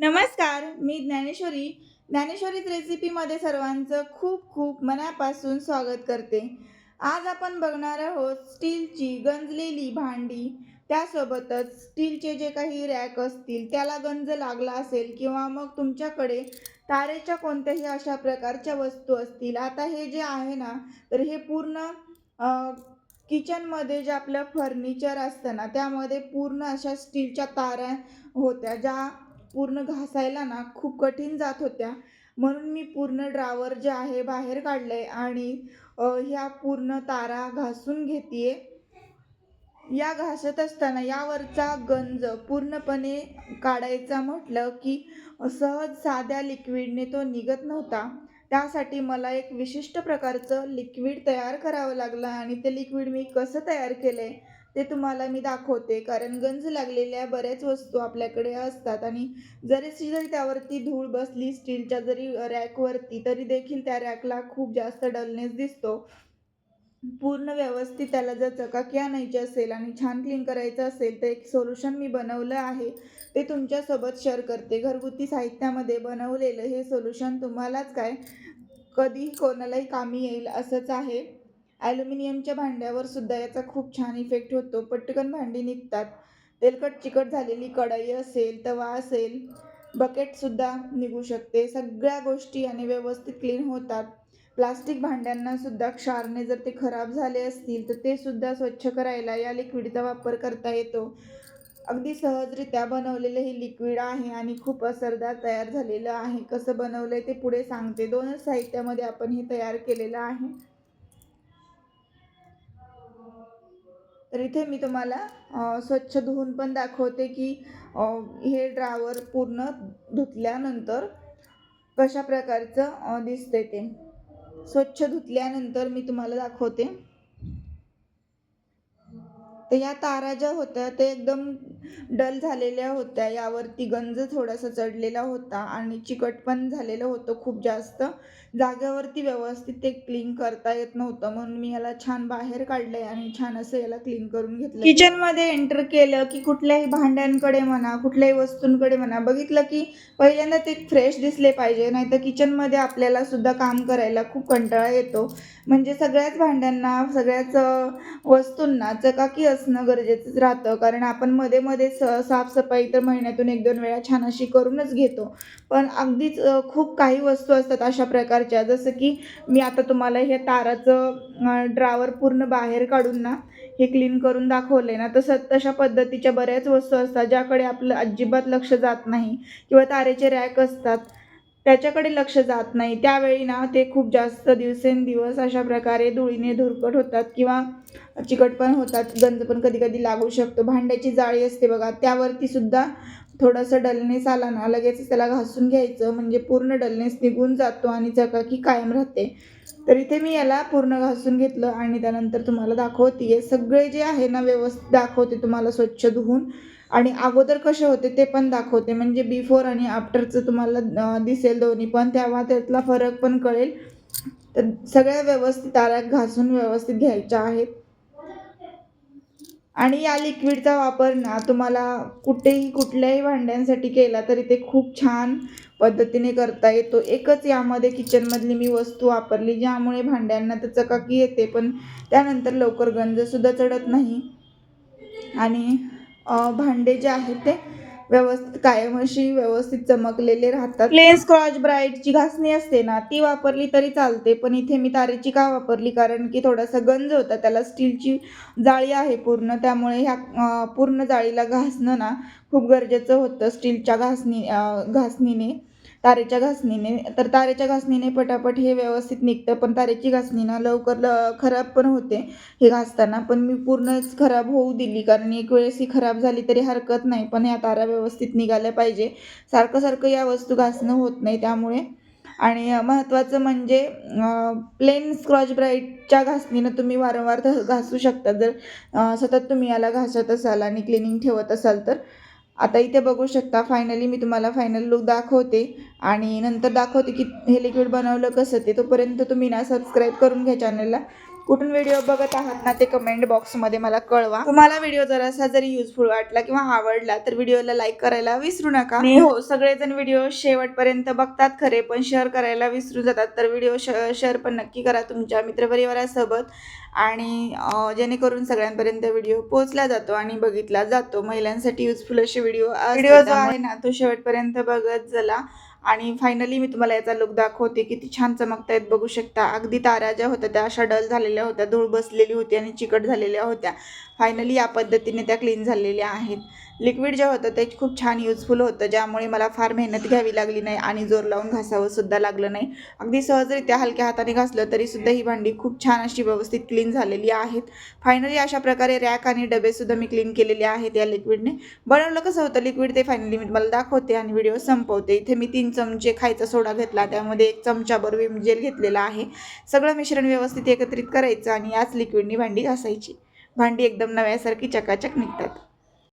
नमस्कार मी ज्ञानेश्वरी. ज्ञानेश्वरीत रेसिपीमध्ये सर्वांचं खूप खूप मनापासून स्वागत करते. आज आपण बघणार आहोत स्टीलची गंजलेली भांडी. त्यासोबतच स्टीलचे जे काही रॅक असतील त्याला गंज लागला असेल किंवा मग तुमच्याकडे तारेच्या कोणत्याही अशा प्रकारच्या वस्तू असतील आता हे जे आहे ना तर हे पूर्ण किचनमध्ये जे आपलं फर्निचर असतं ना त्यामध्ये पूर्ण अशा स्टीलच्या तारा होत्या ज्या पूर्ण घासायला ना खूप कठीण जात होत्या. म्हणून मी पूर्ण ड्रावर जे आहे बाहेर काढलं आहे आणि ह्या पूर्ण तारा घासून घेते या घासत असताना यावरचा गंज पूर्णपणे काढायचा म्हटलं की सहज साध्या लिक्विडने तो निघत नव्हता. त्यासाठी मला एक विशिष्ट प्रकारचं लिक्विड तयार करावं लागलं आणि ते लिक्विड मी कसं तयार केलं आहे ते तुम्हाला मी दाखवते. कारण गंज लागलेल्या बऱ्याच वस्तू आपल्याकडे असतात आणि जरीशी जरी त्यावरती धूळ बसली स्टीलच्या जरी रॅकवरती तरी देखील त्या रॅकला खूप जास्त डलनेस दिसतो. पूर्ण व्यवस्थित त्याला जर चकाकी आणायची असेल आणि छान क्लीन करायचं असेल तर एक सोल्युशन मी बनवलं आहे. ते तुमच्यासोबत शेअर करते. घरगुती साहित्यामध्ये बनवलेलं हे सोल्युशन तुम्हालाच काय? कधीही कोणालाही कामी येईल असंच आहे. ॲल्युमिनियमच्या भांड्यावर सुद्धा याचा खूप छान इफेक्ट होतो. पटकन भांडी निघतात. तेलकट चिकट झालेली कढई असेल तवा असेल बकेटसुद्धा निघू शकते. सगळ्या गोष्टी आणि व्यवस्थित क्लीन होतात. प्लास्टिक भांड्यांना सुद्धा क्षारने जर ते खराब झाले असतील तर ते सुद्धा स्वच्छ करायला या लिक्विडचा वापर करता येतो. अगदी सहजरित्या बनवलेलं हे लिक्विड आहे आणि खूप असरदार तयार झालेलं आहे. कसं बनवलं आहे ते पुढे सांगते. दोनच साहित्यामध्ये आपण हे तयार केलेलं आहे. तर इथे मी तुम्हाला स्वच्छ धुवून पण दाखवते की हे ड्रावर पूर्ण धुतल्यानंतर कशा प्रकारचं दिसते ते. स्वच्छ धुतल्यानंतर मी तुम्हाला दाखवते. तर या तारा ज्या होत्या ते एकदम डल झालेल्या होत्या. यावरती गंज थोडासा चढलेला होता आणि चिकट पण झालेलं होतं खूप जास्त. जागेवरती व्यवस्थित ते क्लीन करता येत नव्हतं. म्हणून मी याला छान बाहेर काढलंय आणि छान असं याला क्लीन करून घेतलं किचनमध्ये एंटर केलं की कुठल्याही भांड्यांकडे म्हणा कुठल्याही वस्तूंकडे म्हणा बघितलं की पहिल्यांदा ते फ्रेश दिसले पाहिजे. नाही तर किचनमध्ये आपल्याला सुद्धा काम करायला खूप कंटाळा येतो. म्हणजे सगळ्याच भांड्यांना सगळ्याच वस्तूंना चकाकी असणं गरजेचंच राहतं. कारण आपण मध्ये मध्ये स साफसफाई तर महिन्यातून एक दोन वेळा छान अशी करूनच घेतो. पण अगदीच खूप काही वस्तू असतात अशा प्रकारच्या. जसं की मी आता तुम्हाला हे ताराचं ड्रावर पूर्ण बाहेर काढून ना हे क्लीन करून दाखवले ना तसं तशा पद्धतीच्या बऱ्याच वस्तू असतात ज्याकडे आपलं अजिबात लक्ष जात नाही किंवा तारेचे रॅक असतात. त्याच्याकडे लक्ष जात नाही. त्यावेळी ना ते खूप जास्त दिवसेंदिवस अशा प्रकारे धुळीने धुरकट होतात किंवा चिकट पण होतात. गंज पण कधी कधी लागू शकतो. भांड्याची जाळी असते बघा. त्यावरती सुद्धा थोडंसं डलनेस आला ना लगेच त्याला घासून घ्यायचं. म्हणजे पूर्ण डलनेस निघून जातो आणि चकाकी कायम राहते. तर इथे मी याला पूर्ण घासून घेतलं आणि त्यानंतर तुम्हाला दाखवते सगळे जे आहे ना व्यवस्थित दाखवते तुम्हाला स्वच्छ धुवून. आणि अगोदर कसे होते ते पण दाखवते. म्हणजे बिफोर आणि आफ्टरचं तुम्हाला दिसेल दोन्ही पण. तेव्हा त्यातला फरक पण कळेल. तर सगळ्या व्यवस्थित तारा घासून व्यवस्थित घ्यायच्या आहेत. आणि या लिक्विडचा वापर ना तुम्हाला कुठेही कुठल्याही भांड्यांसाठी केला तरी ते खूप छान पद्धतीने करता येतो. एकच यामध्ये किचनमधली मी वस्तू वापरली ज्यामुळे भांड्यांना तर चकाकी येते पण त्यानंतर लवकर गंजसुद्धा चढत नाही. आणि भांडे जे आहेत ते व्यवस्थित कायम अशी व्यवस्थित चमकलेले राहतात. प्लेन स्क्रॉच ब्राईटची घासणी असते ना ती वापरली तरी चालते पण इथे मी तारेची का वापरली? कारण की थोडासा गंज होता त्याला स्टीलची जाळी आहे पूर्ण त्यामुळे ह्या पूर्ण जाळीला घासणं ना खूप गरजेचं होतं स्टीलच्या घासणी घासणीने. तारेच्या घासणीने तर तारेच्या घासणीने पटापट हे व्यवस्थित निघतं पण तारेची घासणी ना लवकर ल खराब पण होते. हे घासताना पण मी पूर्णच खराब होऊ दिली कारण एक वेळेस ही खराब झाली तरी हरकत नाही पण ह्या तारा व्यवस्थित निघाल्या पाहिजे. सारखं सारखं या वस्तू घासणं होत नाही त्यामुळे. आणि महत्त्वाचं म्हणजे प्लेन स्क्रॉच ब्राईटच्या घासणीनं तुम्ही वारंवार घासू शकता. जर सतत तुम्ही याला घासत असाल आणि क्लिनिंग ठेवत असाल तर आता इथे बघू शकता फायनली मी तुम्हाला फायनल लुक दाखवते. आणि नंतर दाखवते की हे लिक्विड बनवलं कसं ते. तोपर्यंत तुम्ही ना सबस्क्राईब करून घ्या चॅनलला कुठून व्हिडिओ बघत आहात ना ते कमेंट बॉक्समध्ये मला कळवा. तुम्हाला व्हिडिओ जरासा जरी युजफुल वाटला किंवा आवडला तर व्हिडिओला लाईक करायला विसरू नका. आणि हो सगळेजण व्हिडिओ शेवटपर्यंत बघतात खरे पण शेअर करायला विसरून जातात. तर व्हिडिओ शेअर पण नक्की करा तुमच्या मित्रपरिवारासोबत. आणि जेणेकरून सगळ्यांपर्यंत व्हिडिओ पोहोचला जातो आणि बघितला जातो. महिलांसाठी युजफुल असे व्हिडिओ व्हिडिओ जो आहे ना तो शेवटपर्यंत बघत चला. आणि फायनली मी तुम्हाला याचा लुक दाखवते किती छान चमकतायत. बघू शकता अगदी तारा ज्या होत्या त्या अशा डल झालेल्या होत्या धूळ बसलेली होती आणि चिकट झालेल्या होत्या. फायनली या पद्धतीने त्या क्लीन झालेल्या आहेत. लिक्विड जे होतं ते खूप छान युजफुल होतं ज्यामुळे मला फार मेहनत घ्यावी लागली नाही आणि जोर लावून घासावंसुद्धा लागलं नाही. अगदी सहजरित्या हलक्या हाताने घासलं तरीसुद्धा ही भांडी खूप छान अशी व्यवस्थित क्लीन झालेली आहेत. फायनली अशा प्रकारे रॅक आणि डबेसुद्धा मी क्लीन केलेले आहेत या लिक्विडने बनवलं कसं होतं लिक्विड ते फायनली मी तुम्हाला दाखवते आणि व्हिडिओ संपवते. इथे मी तीन तीन चमचे खायचा सोडा घेतला त्यामध्ये एक चमचाभर विम जेल घेतलेला आहे. सगळं मिश्रण व्यवस्थित एकत्रित करायचं आणि याच लिक्विडनी भांडी घासायची. भांडी एकदम नव्यासारखी चकाचक निघतात.